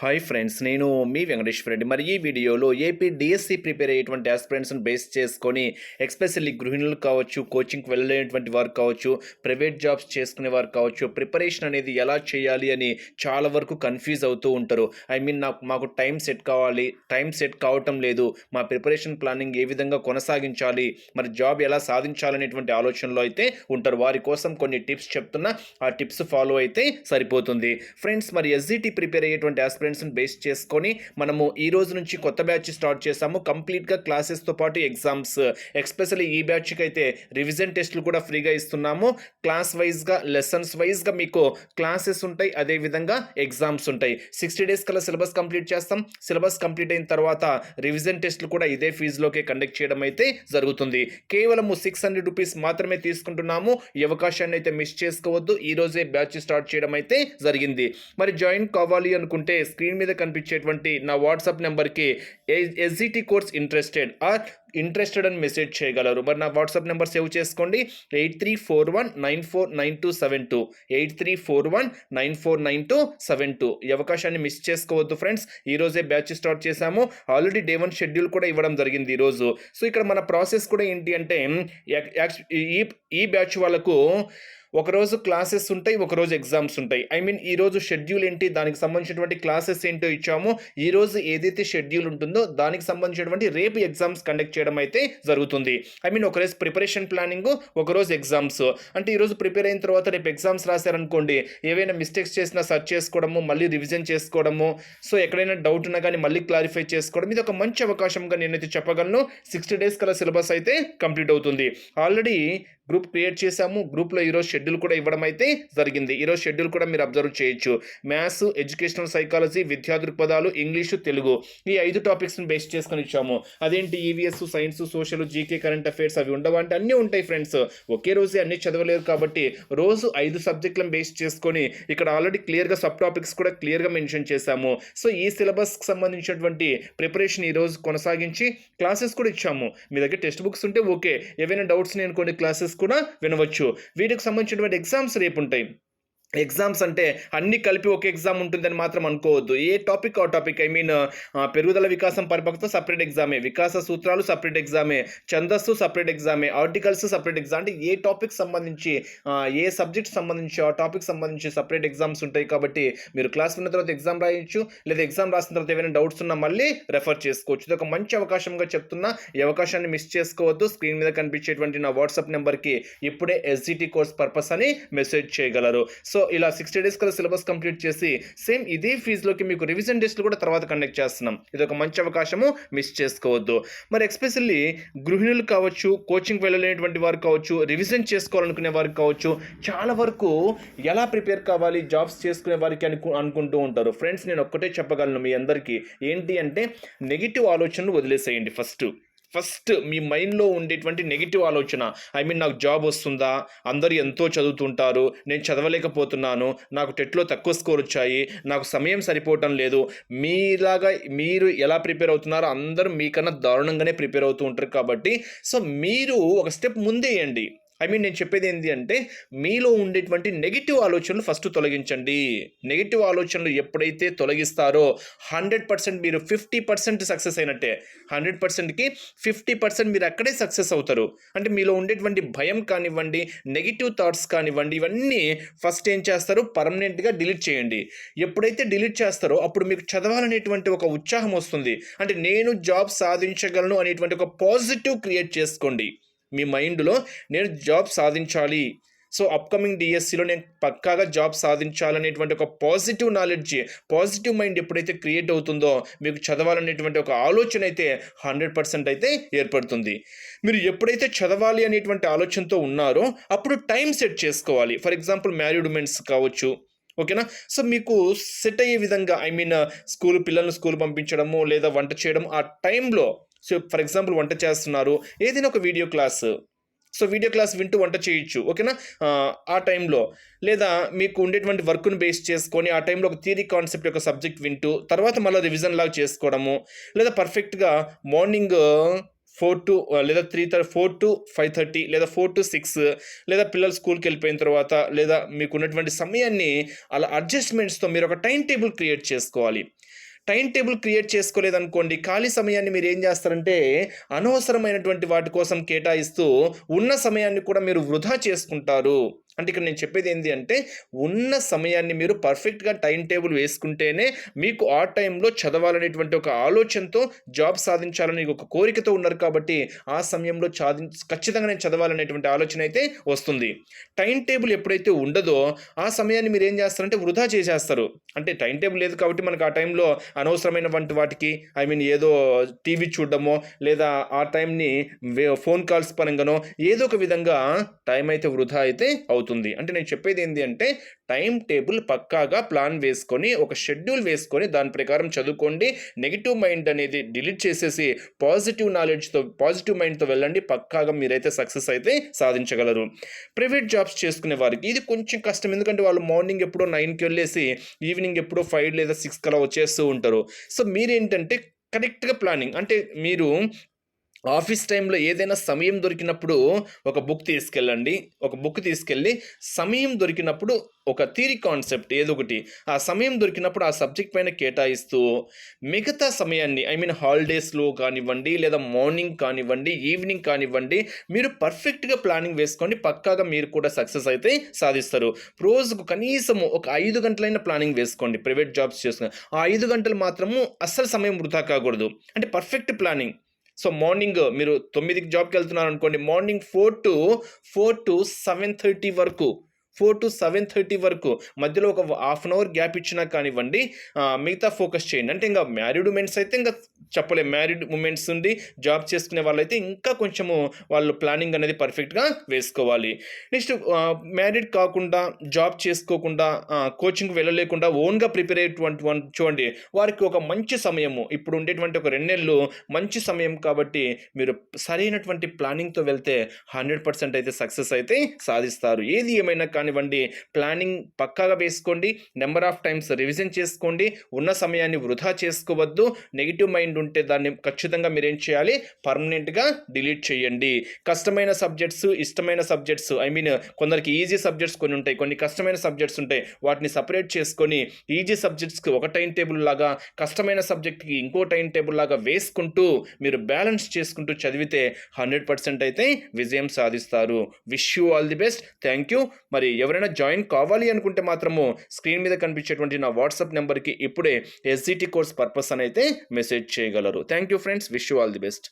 Hi friends నేను మీ వెంకటేశ్వర రెడ్డి. మరి ఈ వీడియోలో ఏపీ డిఎస్సి ప్రిపేర్ అయ్యేటువంటి ఆస్పిరెంట్స్ని బేస్ చేసుకొని ఎక్స్పెషల్లీ గృహిణులు కావచ్చు కోచింగ్కి వెళ్ళలేనటువంటి వారు కావచ్చు ప్రైవేట్ జాబ్స్ చేసుకునే వారు కావచ్చు ప్రిపరేషన్ అనేది ఎలా చేయాలి అని చాలా వరకు కన్ఫ్యూజ్ అవుతూ ఉంటారు. ఐ మీన్ నాకు మాకు టైం సెట్ కావాలి టైం సెట్ కావటం లేదు. మా ప్రిపరేషన్ ప్లానింగ్ ఏ విధంగా కొనసాగించాలి మరి జాబ్ ఎలా సాధించాలనేటువంటి ఆలోచనలో అయితే ఉంటారు. వారి కోసం కొన్ని టిప్స్ చెప్తున్నా ఆ టిప్స్ ఫాలో అయితే సరిపోతుంది. ఫ్రెండ్స్ మరి ఎస్జిటి ప్రిపేర్ అయ్యేటువంటి ఆస్పిరెంట్స్ని బేస్ చేసుకొని మనము ఈ రోజు నుంచి కొత్త బ్యాచ్ స్టార్ట్ చేసాము. కంప్లీట్గా క్లాసెస్తో పాటు ఎగ్జామ్స్ ఎక్స్పెషల్లీ ఈ బ్యాచ్కి అయితే రివిజన్ టెస్ట్లు కూడా ఫ్రీగా ఇస్తున్నాము. క్లాస్ వైజ్గా లెసన్స్ వైజ్గా మీకు క్లాసెస్ ఉంటాయి. అదేవిధంగా ఎగ్జామ్స్ ఉంటాయి. సిక్స్టీ డేస్ కల్లా సిలబస్ కంప్లీట్ చేస్తాం. సిలబస్ కంప్లీట్ అయిన తర్వాత రివిజన్ టెస్ట్లు కూడా ఇదే ఫీజులోకే కండక్ట్ చేయడం అయితే జరుగుతుంది. కేవలము సిక్స్ హండ్రెడ్ రూపీస్ మాత్రమే తీసుకుంటున్నాము. ఈ అవకాశాన్ని అయితే మిస్ చేసుకోవద్దు. ఈ రోజే బ్యాచ్ స్టార్ట్ చేయడం అయితే జరిగింది. మరి జాయిన్ కావాలి అనుకుంటే స్క్రీన్ మీద కనిపించేటువంటి నా వాట్సాప్ నెంబర్కి SGT course interested or interested అని మెసేజ్ చేయగలరు. మరి నా వాట్సాప్ నెంబర్ సేవ్ చేసుకోండి. Eight three four one nine four nine two seven two. Eight three four one nine four nine two seven two. ఈ అవకాశాన్ని మిస్ చేసుకోవద్దు friends ఈరోజే batch start చేశాము. ఆల్రెడీ డే వన్ షెడ్యూల్ కూడా ఇవ్వడం జరిగింది ఈరోజు. సో ఇక్కడ మన ప్రాసెస్ కూడా ఏంటి అంటే ఈ ఈ బ్యాచ్ వాళ్ళకు ఒకరోజు క్లాసెస్ ఉంటాయి ఒకరోజు ఎగ్జామ్స్ ఉంటాయి. ఐ మీన్ ఈ రోజు షెడ్యూల్ ఏంటి దానికి సంబంధించినటువంటి క్లాసెస్ ఏంటో ఇచ్చామో. ఈ రోజు ఏదైతే షెడ్యూల్ ఉంటుందో దానికి సంబంధించినటువంటి రేపు ఎగ్జామ్స్ కండక్ట్ చేయడం అయితే జరుగుతుంది. ఐ మీన్ ఒకరోజు ప్రిపరేషన్ ప్లానింగ్ ఒకరోజు ఎగ్జామ్స్ అంటే ఈరోజు ప్రిపేర్ అయిన తర్వాత రేపు ఎగ్జామ్స్ రాశారనుకోండి ఏవైనా మిస్టేక్స్ చేసినా సర్చ్ చేసుకోవడము మళ్ళీ రివిజన్ చేసుకోవడము సో ఎక్కడైనా డౌట్ ఉన్నా కానీ మళ్ళీ క్లారిఫై చేసుకోవడం ఇది ఒక మంచి అవకాశంగా నేనైతే చెప్పగలను. సిక్స్టీ డేస్ కల సిలబస్ అయితే కంప్లీట్ అవుతుంది. ఆల్రెడీ గ్రూప్ క్రియేట్ చేశాము. గ్రూప్లో ఈరోజు షెడ్యూల్ కూడా ఇవ్వడం అయితే జరిగింది. ఈరోజు షెడ్యూల్ కూడా మీరు అబ్జర్వ్ చేయొచ్చు. మ్యాథ్స్ ఎడ్యుకేషనల్ సైకాలజీ విద్యా దృక్పథాలు ఇంగ్లీషు తెలుగు ఈ ఐదు టాపిక్స్ని బేస్ చేసుకొని ఇచ్చాము. అదేంటి EVS science social GK current affairs అవి ఉండవంటే అన్నీ ఉంటాయి ఫ్రెండ్స్ ఒకే రోజే అన్నీ చదవలేరు కాబట్టి రోజు ఐదు సబ్జెక్టులను బేస్ చేసుకొని ఇక్కడ ఆల్రెడీ క్లియర్గా సబ్ టాపిక్స్ కూడా క్లియర్గా మెన్షన్ చేశాము. సో ఈ సిలబస్కి సంబంధించినటువంటి ప్రిపరేషన్ ఈరోజు కొనసాగించి క్లాసెస్ కూడా ఇచ్చాము. మీ దగ్గర టెక్స్ట్ బుక్స్ ఉంటే ఓకే ఏవైనా డౌట్స్ నేను కొన్ని క్లాసెస్ కూడా వినవచ్చు. వీటికి సంబంధించినటువంటి ఎగ్జామ్స్ రేపు ఉంటాయి. ఎగ్జామ్స్ అంటే అన్ని కలిపి ఒక ఎగ్జామ్ ఉంటుందని మాత్రం అనుకోవద్దు. ఏ టాపిక్ ఆ టాపిక్ ఐ మీన్ పెరుగుదల వికాసం పరిపక్వత సపరేట్ ఎగ్జామే వికాస సూత్రాలు సపరేట్ ఎగ్జామే ఛందస్సు సపరేట్ ఎగ్జామే ఆర్టికల్స్ సపరేట్ ఎగ్జామ్ అంటే ఏ టాపిక్ సంబంధించి ఏ సబ్జెక్ట్ సంబంధించి ఆ టాపిక్ సంబంధించి సపరేట్ ఎగ్జామ్స్ ఉంటాయి కాబట్టి మీరు క్లాస్ విన్న తర్వాత ఎగ్జామ్ రాయొచ్చు లేదా ఎగ్జామ్ రాసిన తర్వాత ఏమైనా డౌట్స్ ఉన్నా మళ్ళీ రెఫర్ చేసుకోవచ్చు. ఇది ఒక మంచి అవకాశంగా చెప్తున్నా. ఈ అవకాశాన్ని మిస్ చేసుకోవద్దు. స్క్రీన్ మీద కనిపించేటువంటి నా వాట్సాప్ నెంబర్కి ఇప్పుడే ఎస్జిటి కోర్స్ పర్పస్ అని మెసేజ్ చేయగలరు. సో ఇలా సిక్స్టీ డేస్ కల్లా సిలబస్ కంప్లీట్ చేసి సేమ్ ఇదే ఫీజులోకి మీకు రివిజన్ టెస్ట్లు కూడా తర్వాత కండక్ట్ చేస్తున్నాం. ఇది ఒక మంచి అవకాశము మిస్ చేసుకోవద్దు. మరి ఎక్స్పెషల్లీ గృహిణులు కావచ్చు కోచింగ్ వెళ్ళలేనటువంటి వారు కావచ్చు రివిజన్ చేసుకోవాలనుకునే వారికి కావచ్చు చాలా వరకు ఎలా ప్రిపేర్ కావాలి జాబ్స్ చేసుకునే వారికి అనుకు అనుకుంటూ ఉంటారు. ఫ్రెండ్స్ నేను ఒక్కటే చెప్పగలను మీ అందరికీ. ఏంటి అంటే నెగిటివ్ ఆలోచనలు వదిలేసేయండి ఫస్ట్ ఫస్ట్ మీ మైండ్లో ఉండేటువంటి నెగిటివ్ ఆలోచన ఐ మీన్ నాకు జాబ్ వస్తుందా అందరూ ఎంతో చదువుతుంటారు నేను చదవలేకపోతున్నాను నాకు టెట్లో తక్కువ స్కోర్ వచ్చాయి నాకు సమయం సరిపోవటం లేదు మీలాగా మీరు ఎలా ప్రిపేర్ అవుతున్నారో అందరూ మీకన్నా దారుణంగానే ప్రిపేర్ అవుతూ ఉంటారు కాబట్టి సో మీరు ఒక స్టెప్ ముందేయండి ఐ మీన్ నేను చెప్పేది ఏంటి అంటే మీలో ఉండేటువంటి నెగిటివ్ ఆలోచనలు ఫస్ట్ తొలగించండి. నెగిటివ్ ఆలోచనలు ఎప్పుడైతే తొలగిస్తారో హండ్రెడ్ పర్సెంట్ మీరు ఫిఫ్టీ పర్సెంట్ సక్సెస్ అయినట్టే. హండ్రెడ్ పర్సెంట్కి ఫిఫ్టీ పర్సెంట్ మీరు అక్కడే సక్సెస్ అవుతారు. అంటే మీలో ఉండేటువంటి భయం కానివ్వండి నెగిటివ్ థాట్స్ కానివ్వండి ఇవన్నీ ఫస్ట్ ఏం చేస్తారు? పర్మనెంట్గా డిలీట్ చేయండి. ఎప్పుడైతే డిలీట్ చేస్తారో అప్పుడు మీకు చదవాలనేటువంటి ఒక ఉత్సాహం వస్తుంది. అంటే నేను జాబ్ సాధించగలను అనేటువంటి ఒక పాజిటివ్ క్రియేట్ చేసుకోండి. మీ మైండ్లో నేను జాబ్ సాధించాలి. సో అప్కమింగ్ డిఎస్సిలో నేను పక్కాగా జాబ్ సాధించాలనేటువంటి ఒక పాజిటివ్ నాలెడ్జ్ పాజిటివ్ మైండ్ ఎప్పుడైతే క్రియేట్ అవుతుందో మీకు చదవాలనేటువంటి ఒక ఆలోచన అయితే హండ్రెడ్ పర్సెంట్ అయితే ఏర్పడుతుంది. మీరు ఎప్పుడైతే చదవాలి అనేటువంటి ఆలోచనతో ఉన్నారో అప్పుడు టైం సెట్ చేసుకోవాలి. ఫర్ ఎగ్జాంపుల్ మ్యారీడ్ ఉమెన్స్ కావచ్చు. ఓకేనా? సో మీకు సెట్ అయ్యే విధంగా ఐ మీన్ స్కూల్ పిల్లల్ని స్కూల్ పంపించడము లేదా వంట చేయడం ఆ టైంలో సో ఫర్ ఎగ్జాంపుల్ వంట చేస్తున్నారు. ఏదైనా ఒక video class so video class వింటూ వంట చేయొచ్చు. ఓకేనా ఆ, టైంలో లేదా మీకు ఉండేటువంటి వర్క్ను బేస్ చేసుకొని ఆ టైంలో ఒక థియరీ కాన్సెప్ట్ యొక్క సబ్జెక్ట్ వింటూ తర్వాత మళ్ళీ రివిజన్ లాగా చేసుకోవడము లేదా పర్ఫెక్ట్గా మార్నింగ్ ఫోర్ టు లేదా three thirty four to five thirty లేదా ఫోర్ టు సిక్స్ లేదా పిల్లలు స్కూల్కి వెళ్ళిపోయిన తర్వాత లేదా మీకు ఉన్నటువంటి సమయాన్ని అలా అడ్జస్ట్మెంట్స్తో మీరు ఒక టైం టేబుల్ క్రియేట్ చేసుకోవాలి. టైం టేబుల్ క్రియేట్ చేసుకోలేదనుకోండి ఖాళీ సమయాన్ని మీరు ఏం చేస్తారంటే అనవసరమైనటువంటి వాటి కోసం కేటాయిస్తూ ఉన్న సమయాన్ని కూడా మీరు వృధా చేసుకుంటారు. అంటే ఇక్కడ నేను చెప్పేది ఏంటి అంటే ఉన్న సమయాన్ని మీరు పర్ఫెక్ట్గా టైం టేబుల్ వేసుకుంటేనే మీకు ఆ టైంలో చదవాలనేటువంటి ఒక ఆలోచనతో జాబ్ సాధించాలని ఒక కోరికతో ఉన్నారు కాబట్టి ఆ సమయంలో సాధి ఖచ్చితంగా నేను చదవాలనేటువంటి ఆలోచన అయితే వస్తుంది. టైం టేబుల్ ఎప్పుడైతే ఉండదో ఆ సమయాన్ని మీరు ఏం చేస్తారంటే వృధా చేసేస్తారు. అంటే టైం టేబుల్ లేదు కాబట్టి మనకు ఆ టైంలో అనవసరమైన వంటి వాటికి ఐ మీన్ ఏదో టీవీ చూడడమో లేదా ఆ టైంని ఫోన్ కాల్స్ పరంగానో ఏదో ఒక విధంగా టైం అయితే వృధా అయితే అవుతుంది. అంటే నేను చెప్పేది ఏంటి అంటే టైం టేబుల్ పక్కాగా ప్లాన్ వేసుకొని ఒక షెడ్యూల్ వేసుకొని దాని ప్రకారం చదువుకోండి. నెగిటివ్ మైండ్ అనేది డిలీట్ చేసేసి పాజిటివ్ నాలెడ్జ్తో పాజిటివ్ మైండ్తో వెళ్ళండి. పక్కాగా మీరైతే సక్సెస్ అయితే సాధించగలరు. ప్రైవేట్ జాబ్స్ చేసుకునే వారికి ఇది కొంచెం కష్టం. ఎందుకంటే వాళ్ళు మార్నింగ్ ఎప్పుడో నైన్కి వెళ్ళేసి ఈవినింగ్ ఎప్పుడో ఫైవ్ లేదా సిక్స్ కలా వచ్చేస్తూ ఉంటారు. సో మీరేంటంటే కరెక్ట్గా ప్లానింగ్ అంటే మీరు ఆఫీస్ టైంలో ఏదైనా సమయం దొరికినప్పుడు ఒక బుక్ తీసుకెళ్ళండి. ఒక బుక్ తీసుకెళ్ళి సమయం దొరికినప్పుడు ఒక థీరీ కాన్సెప్ట్ ఏదో ఒకటి. ఆ సమయం దొరికినప్పుడు ఆ సబ్జెక్ట్ పైన కేటాయిస్తూ మిగతా సమయాన్ని ఐ మీన్ హాలిడేస్లో కానివ్వండి లేదా మార్నింగ్ కానివ్వండి ఈవినింగ్ కానివ్వండి మీరు పర్ఫెక్ట్గా ప్లానింగ్ వేసుకోండి పక్కాగా మీరు కూడా సక్సెస్ అయితే సాధిస్తారు. రోజుకు కనీసం ఒక ఐదు గంటలైన ప్లానింగ్ వేసుకోండి. ప్రైవేట్ జాబ్స్ చేసుకుని ఆ ఐదు గంటలు మాత్రము అస్సలు సమయం వృధా కాకూడదు. అంటే పర్ఫెక్ట్ ప్లానింగ్. సో మార్నింగ్ మీరు తొమ్మిదికి జాబ్కి వెళ్తున్నారు అనుకోండి morning four to four to seven thirty వరకు ఫోర్ టు సెవెన్ థర్టీ వరకు మధ్యలో ఒక హాఫ్ అన్ అవర్ గ్యాప్ ఇచ్చినా కానివ్వండి మిగతా ఫోకస్ చేయండి. అంటే ఇంకా మ్యారీడ్ ఉమెన్స్ అయితే ఇంకా చెప్పలేము మ్యారీడ్ ఉమెన్స్ ఉండి జాబ్ చేసుకునే వాళ్ళైతే ఇంకా కొంచెము వాళ్ళు ప్లానింగ్ అనేది పర్ఫెక్ట్గా వేసుకోవాలి. నెక్స్ట్ మ్యారీడ్ కాకుండా జాబ్ చేసుకోకుండా కోచింగ్ వెళ్ళలేకుండా ఓన్గా ప్రిపేర్ అయ్యేటువంటి వన్ చూడండి వారికి ఒక మంచి సమయము. ఇప్పుడు ఉండేటువంటి ఒక రెండు నెలలు మంచి సమయం కాబట్టి మీరు సరైనటువంటి ప్లానింగ్తో వెళ్తే హండ్రెడ్ పర్సెంట్ అయితే సక్సెస్ అయితే సాధిస్తారు. ఏది ఏమైనా కానీ కానివ్వండి ప్లానింగ్ పక్కాగా వేసుకోండి నెంబర్ ఆఫ్ టైమ్స్ రివిజన్ చేసుకోండి ఉన్న సమయాన్ని వృధా చేసుకోవద్దు నెగిటివ్ మైండ్ ఉంటే దాన్ని ఖచ్చితంగా మీరు ఏం చేయాలి? పర్మనెంట్గా డిలీట్ చేయండి. కష్టమైన సబ్జెక్ట్స్ ఇష్టమైన సబ్జెక్ట్స్ ఐ మీన్ కొందరికి ఈజీ సబ్జెక్ట్స్ కొన్ని ఉంటాయి కొన్ని కష్టమైన సబ్జెక్ట్స్ ఉంటాయి వాటిని సపరేట్ చేసుకొని ఈజీ సబ్జెక్ట్స్కి ఒక టైం టేబుల్ లాగా కష్టమైన సబ్జెక్ట్కి ఇంకో టైం టేబుల్ లాగా వేసుకుంటూ మీరు బ్యాలెన్స్ చేసుకుంటూ చదివితే హండ్రెడ్ పర్సెంట్ అయితే విజయం సాధిస్తారు. Wish you all the best. Thank you. మరి ఎవరైనా జాయిన్ కావాలి అనుకుంటే మాత్రము స్క్రీన్ మీద కనిపించేటువంటి నా వాట్సాప్ నెంబర్కి ఇప్పుడే ఎస్జిటి కోర్స్ పర్పస్ అని అయితే మెసేజ్ చేయగలరు. Thank you friends wish you all the best